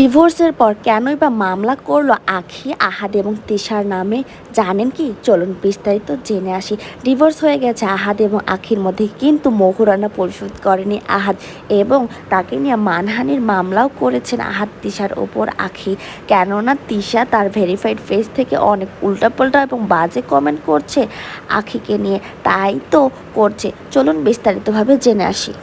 ডিভোর্সের পর কেনই বা মামলা করল আখি, আহাদ এবং তিশার নামে? জানেন কি? চলুন বিস্তারিত জেনে আসি। ডিভোর্স হয়ে গেছে আহাদ এবং আখির মধ্যে, কিন্তু মোহরানা পরিশোধ করেনি আহাদ এবং তাকে নিয়ে মানহানির মামলাও করেছেন আহাদ, তিশার ওপর আখি। কেননা তিশা তার ভেরিফাইড ফেস থেকে অনেক উল্টাপাল্টা এবং বাজে কমেন্ট করছে আখিকে নিয়ে। তাই তো করছে। চলুন বিস্তারিতভাবে জেনে আসি।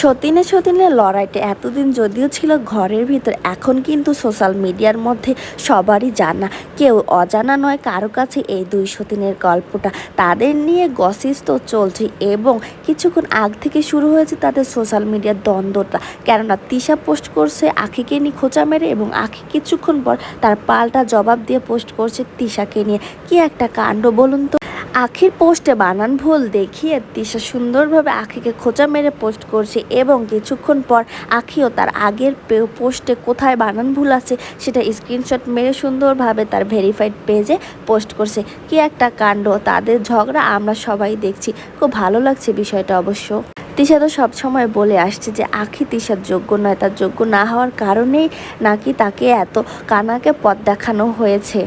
সতীনে সতীনে লড়াইটা এতদিন যদিও ছিল ঘরের ভিতর, এখন কিন্তু সোশ্যাল মিডিয়ার মধ্যে সবারই জানা। কেউ অজানা নয় কারও কাছে এই দুই সতীনের গল্পটা। তাদের নিয়ে গসিস তো চলছে এবং কিছুক্ষণ আগ থেকে শুরু হয়েছে তাদের সোশ্যাল মিডিয়ার দ্বন্দ্বটা। কেননা তিশা পোস্ট করছে আখিকে নিয়ে খোঁচা মেরে এবং আখি কিছুক্ষণ পর তার পাল্টা জবাব দিয়ে পোস্ট করছে তিশাকে নিয়ে। কি একটা কাণ্ড বলুন তো? আখির পোস্টে বানান ভুল দেখিয়ে তিশা সুন্দরভাবে আখিকে খোঁচা মেরে পোস্ট করছে এবং কিছুক্ষণ পর আখিও তার আগের পোস্টে কোথায় বানান ভুল আছে সেটা স্ক্রিনশট মেরে সুন্দরভাবে তার ভেরিফাইড পেজে পোস্ট করছে। কি একটা কাণ্ড, তাদের ঝগড়া আমরা সবাই দেখছি। খুব ভালো লাগছে বিষয়টা অবশ্য। তিশা তো সবসময় বলে আসছে যে আখি তিশার যোগ্য নয়, তার যোগ্য না হওয়ার কারণেই নাকি তাকে এত কানাকে পথ দেখানো হয়েছে।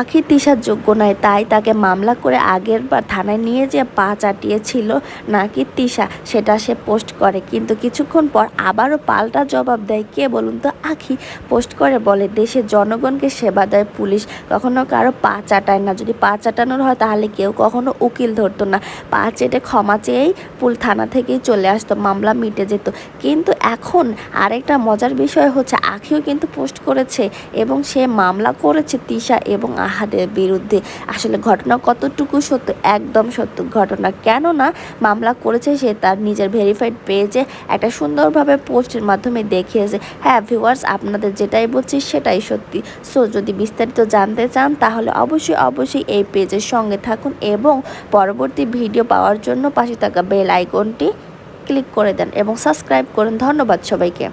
আখি তিশার যোগ্য নয়, তাই তাকে মামলা করে আগের বার থানায় নিয়ে যে পা চাটিয়েছিল নাকি তিশা, সেটা সে পোস্ট করে। কিন্তু কিছুক্ষণ পর আবারও পাল্টা জবাব দেয় কে বলুন তো? আখি পোস্ট করে বলে, দেশের জনগণকে সেবা দেয় পুলিশ। কখনো কারও পা চাটায় না। যদি পা চাটানোর হয়, তাহলে কেউ কখনো উকিল ধরতো না। পা চেটে ক্ষমা চেয়েই পুল থানা থেকেই চলে আসতো। মামলা মিটে যেত। কিন্তু এখন আরেকটা মজার বিষয় হচ্ছে, আখিও কিন্তু পোস্ট করেছে এবং সে মামলা করেছে তিশা এবং আহাদের বিরুদ্ধে। আসলে ঘটনা কতটুকু সত্য? একদম সত্য ঘটনা। কেননা মামলা করেছে সে তার নিজের ভেরিফাইড পেজে একটা সুন্দরভাবে পোস্টের মাধ্যমে দেখিয়েছে। হ্যাঁ ভিউয়ার্স আপনাদের যেটাই বলছি সেটাই সত্যি। সো যদি বিস্তারিত জানতে চান, তাহলে অবশ্যই অবশ্যই এই পেজের সঙ্গে থাকুন এবং পরবর্তী ভিডিও পাওয়ার জন্য পাশে থাকা বেল আইকনটি ক্লিক করে দেন এবং সাবস্ক্রাইব করুন। ধন্যবাদ সবাইকে।